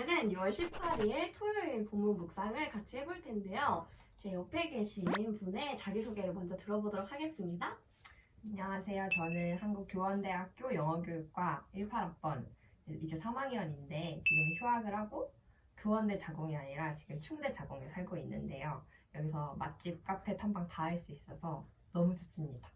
오늘은 6월 18일 토요일 본문 묵상을 같이 해볼 텐데요. 제 옆에 계신 분의 자기소개를 먼저 들어보도록 하겠습니다. 안녕하세요. 저는 한국교원대학교 영어교육과 18학번 이제 3학년인데 지금 휴학을 하고 교원대 자공이 아니라 지금 충대 자공에 살고 있는데요. 여기서 맛집, 카페 탐방 다 할 수 있어서 너무 좋습니다.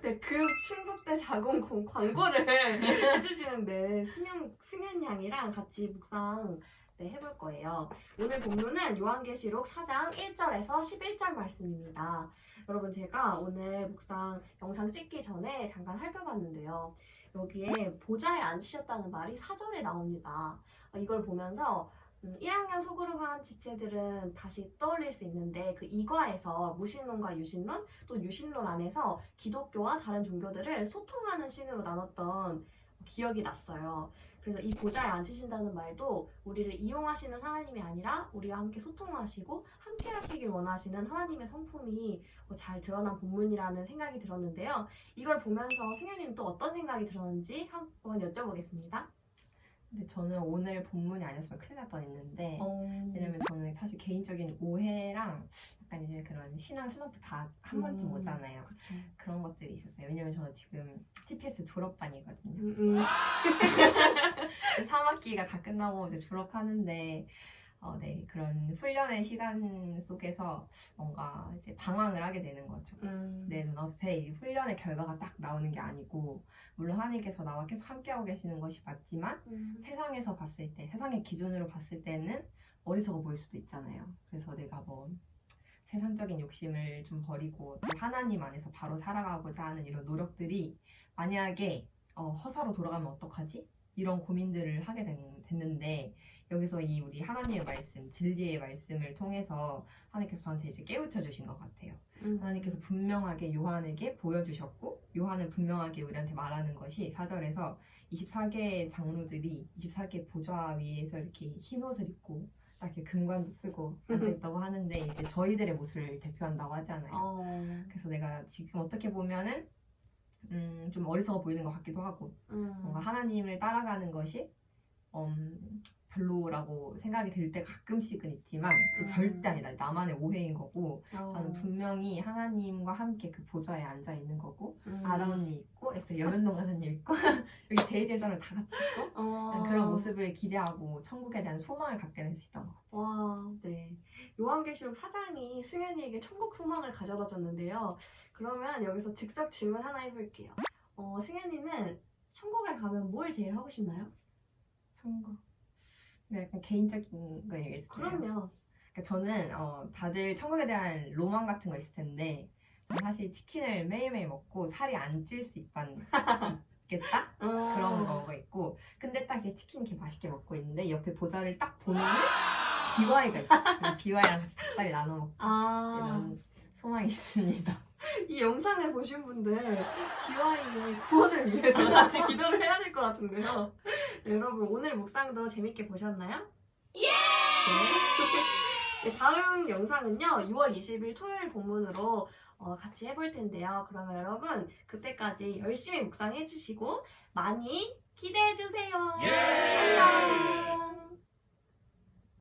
네, 그 충북대 자공 공- 광고를 해주시는데 승현, 승현 양이랑 같이 묵상 네, 해볼 거예요. 오늘 본문은 요한계시록 4장 1절에서 11절 말씀입니다. 여러분 제가 오늘 묵상 영상 찍기 전에 잠깐 살펴봤는데요. 여기에 보좌에 앉으셨다는 말이 4절에 나옵니다. 어, 이걸 보면서 음, 1학년 소그룹한 지체들은 다시 떠올릴 수 있는데 그 이과에서 무신론과 유신론 또 유신론 안에서 기독교와 다른 종교들을 소통하는 신으로 나눴던 기억이 났어요. 그래서 이 보좌에 앉으신다는 말도 우리를 이용하시는 하나님이 아니라 우리와 함께 소통하시고 함께 하시길 원하시는 하나님의 성품이 뭐잘 드러난 본문이라는 생각이 들었는데요. 이걸 보면서 승현이는 또 어떤 생각이 들었는지 한번 여쭤보겠습니다. 근데 저는 오늘 본문이 아니었으면 큰일 날 뻔했는데 어. 왜냐면 저는 사실 개인적인 오해랑 약간 이제 그런 신앙 슬럼프 다 한 번쯤 음. 오잖아요. 그치. 그런 것들이 있었어요. 왜냐면 저는 지금 TTS 졸업반이거든요. 음, 음. 3학기가 다 끝나고 이제 졸업하는데 어, 네, 그런 훈련의 시간 속에서 뭔가 이제 방황을 하게 되는 거죠. 음. 내 눈앞에 이 훈련의 결과가 딱 나오는 게 아니고 물론 하나님께서 나와 계속 함께하고 계시는 것이 맞지만 음. 세상에서 봤을 때 세상의 기준으로 봤을 때는 어리석어 보일 수도 있잖아요. 그래서 내가 뭐 세상적인 욕심을 좀 버리고 또 하나님 안에서 바로 살아가고자 하는 이런 노력들이 만약에 어, 허사로 돌아가면 어떡하지? 이런 고민들을 하게 된- 됐는데 여기서 이 우리 하나님의 말씀, 진리의 말씀을 통해서 하나님께서 저한테 이제 깨우쳐 주신 것 같아요. 음. 하나님께서 분명하게 요한에게 보여주셨고 요한은 분명하게 우리한테 말하는 것이 사절에서 24개의 장로들이 24개 보좌 위에서 이렇게 흰 옷을 입고 딱 이렇게 금관도 쓰고 앉아있다고 하는데 이제 저희들의 모습을 대표한다고 하잖아요. 어. 그래서 내가 지금 어떻게 보면은 음, 좀 어리석어 보이는 것 같기도 하고 음. 뭔가 하나님을 따라가는 것이 음, 별로라고 생각이 들 때 가끔씩은 있지만 그 음. 절대 아니다. 나만의 오해인 거고 어. 나는 분명히 하나님과 함께 그 보좌에 앉아 있는 거고 음. 아라 언니 있고 옆에 여면동 가사님 있고 여기 제이제 사람 다 같이 있고 어. 그런 모습을 기대하고 천국에 대한 소망을 갖게 될 수 있던 것 같아요. 요한계시록 사장이 승현이에게 천국 소망을 가져다 줬는데요. 그러면 여기서 즉석 질문 하나 해볼게요. 어, 승현이는 천국에 가면 뭘 제일 하고 싶나요? 천국. 네, 약간 개인적인 거 얘기했어요. 그럼요. 그러니까 저는 어, 다들 천국에 대한 로망 같은 거 있을 텐데 저는 사실 치킨을 매일매일 먹고 살이 안 찔 수 있다는 있겠다 어. 그런 거가 있고 근데 딱 이렇게 치킨 이렇게 맛있게 먹고 있는데 옆에 보좌를 딱 보면 비와이가 있어 요 비와이랑 같이 닭다리 나눠 먹고 아, 이런 소망이 있습니다 이 영상을 보신 분들 기와이의 구원을 위해서 같이 기도를 해야 될 것 같은데요. 네, 여러분 오늘 묵상도 재밌게 보셨나요? 예! 네, 다음 영상은요 6월 20일 토요일 본문으로 어, 같이 해볼 텐데요. 그러면 여러분 그때까지 열심히 묵상해 주시고 많이 기대해 주세요. 안녕.